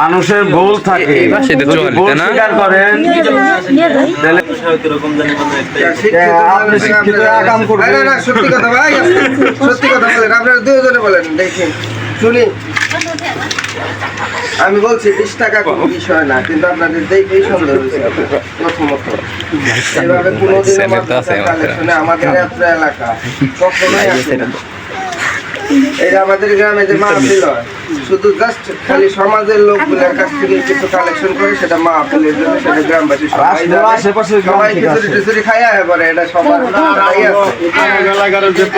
মানুষের ভুল থাকে। এই পাশে তো যদি চুয়াল্লিশ, ভুল স্বীকার করেন আপনি শিক্ষিত আকাম করবেন। না, না, না, সত্যি কথা ভাই সত্যি কথা বলেন। আপনারা দুজনে বলেন দেখেন শুনি। আমি বলছি বিশ টাকা কোনো বিষয় না কিন্তু আপনাদের দেখেই সন্দেহ হয়েছে। প্রথমত এভাবে মাদ্রাসার আমাদের। এলাকা কখনোই আসে না। এটা আমাদের গ্রামে যে মাহফিল হয় শুধু জাস্ট খালি সমাজের লোকগুলোর কাছ থেকে কিছু কালেকশন করে সেটা মাহফিলের জন্য সেটা গ্রামবাসী সবাই খিচুড়ি টিচুড়ি খাইয়া এবারে এটা সবার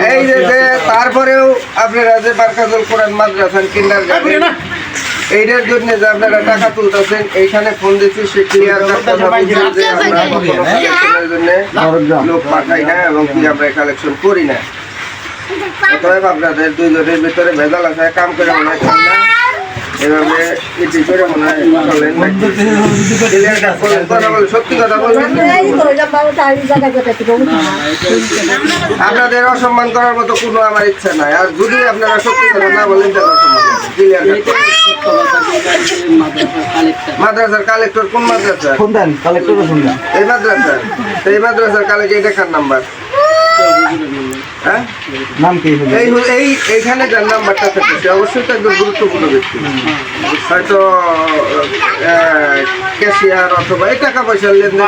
এই যে যে তারপরেও আপনারা যে বারকাজল কোরআন মাদ্রাসান কিন্ডার এইটার জন্য যে আপনারা টাকা তুলতেছেন এইখানে ফোন দিচ্ছি সে ক্লিয়ার জন্য লোক পাঠাই না এবং কি আমরা কালেকশন করি না অতএব আপনাদের দুইজনের ভিতরে ভেজাল আছে কাম করে মনে হয় না। এভাবে ইটি করে মনে হয় চলেন সত্যি কথা বলবেন আপনাদের অসম্মান করার মতো কোনো আমার ইচ্ছা নাই। আর যদি আপনারা সত্যি কথা না বলেন তাহলে অসম্মান মাদ্রাসার কালেক্টর কোন মাদ্রাসা? এই মাদ্রাসার তো এই মাদ্রাসার কালেক্টর এটা কার নাম্বার? হ্যাঁ? নাম কি এই হল- এই এইখানে যার নাম্বারটা অবশ্যই তো একজন গুরুত্বপূর্ণ ব্যক্তি। হয়তো ক্যাশিয়ার অথবা এই টাকা পয়সার লেনদেন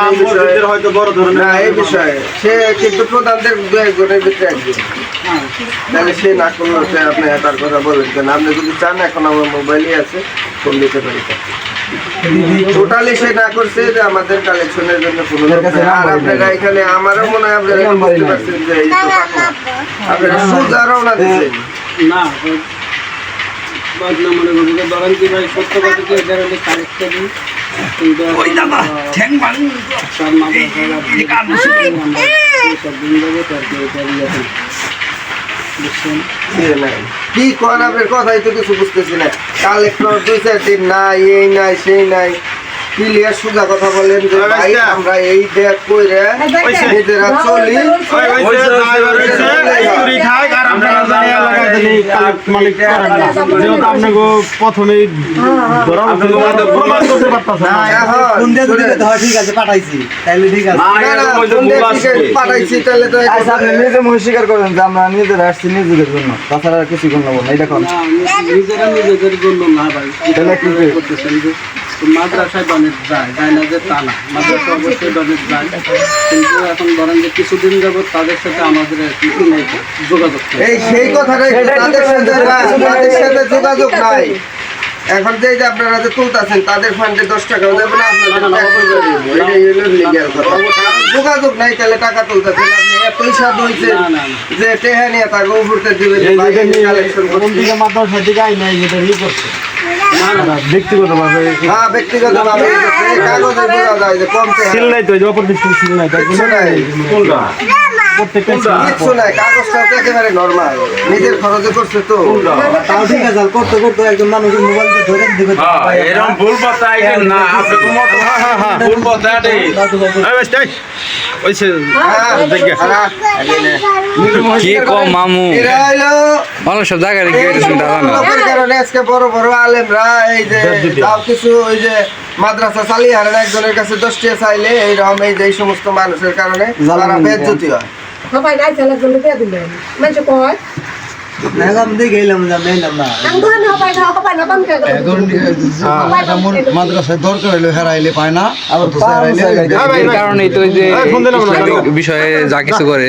হয়তো বড় না এই বিষয়ে। সে কিন্তু প্রধানদের দু একজনের ভিতরে একজন। তাহলে সে না করল আপনি তার কথা বলেন কেন? আপনি যদি চান এখন আমার মোবাইলই আছে ফোন দিতে পারি। টোটালি সে না করছে যে আমাদের কালেকশনের জন্য। আর আপনারা এখানে আমারও মনে হয় আপনারা বুঝতে পারছেন যে সোজা রওনা না মনে ধরেন কি ভাই সত্য কথা কি হলে কারেক্ট করি কি কথাই তো কিছু বুঝতেছি না। কালেক্টর দুই চার দিন নাই এই নাই সেই নাই। ক্লিয়ার সোজা কথা বলেন যে ভাই আমরা এই ব্যাগ কইরে নিজেরা চলি। প্রথমেই স্বীকার করেন যে আমরা নিজেরা আসছি নিজেদের জন্য। তাছাড়া কিছু করব না এটা নিজেরা নিজেদের জন্য না ভাই। মাদ্রাসায় ডনেট যায় যায় না যে তা না। মাদ্রাসা অবশ্যই ডনেট যায়। কিন্তু এখন ধরেন যে কিছুদিন যাবত তাদের সাথে আমাদের যোগাযোগ এই সেই কথাটাই তো, তাদের সাথে তাদের সাথে যোগাযোগ নাই। এখন যে যে আপনারা যে তুলতেছেন তাদের ফান্ডে দশ টাকাও দেবে না টাকা দেবো। যোগাযোগ নাই তাহলে টাকা তুলতেছেন আপনি। এতই হয়েছে। যে টেহা নিয়ে তাকে উপরতে দিবে কালেকশন করছি মাদ্রাসা থেকে আই নাই ই করছে। ব্যক্তিগত ভাবে হ্যাঁ ব্যক্তিগতভাবে কাগজে বোঝা যায় যে কম সিল নাই তো অপর সিল নাই কোনটা? প্রত্যেকটা কিচ্ছু নাই কাগজটা তো একেবারে নর্মাল নিজের খরচে করছে তো। তাও ঠিক আছে আর করতে করতে একজন মানুষের মোবাইলটা ধরে দিবে এরকম ভুল পথে আইবেন না আপনি তো মত ভুল পথে আটে কি কম মামু? মানুষ সব জায়গায় রেখে গেছেন দাদা না। কারণে আজকে বড় বড় আলেমরা এই যে তাও কিছু ওই যে মাদ্রাসা চালিয়ে হারেন একজনের কাছে দশটিয়া চাইলে এই যে এই সমস্ত মানুষের কারণে তারা বেজ্জতি হয়। সবাই নাই ছেলে জন্য দিয়ে দিলেন মানুষ কয়? এখন দেখে এলাম যে আমি এলাম না। আমি তো আমি হবাই না হবাই না বাম কে মাদ্রাসায় দরকার হইলে হেরাইলে পায় না আবার তো হেরাইলে এর কারণেই তো ওই যে বিষয়ে যা কিছু করে।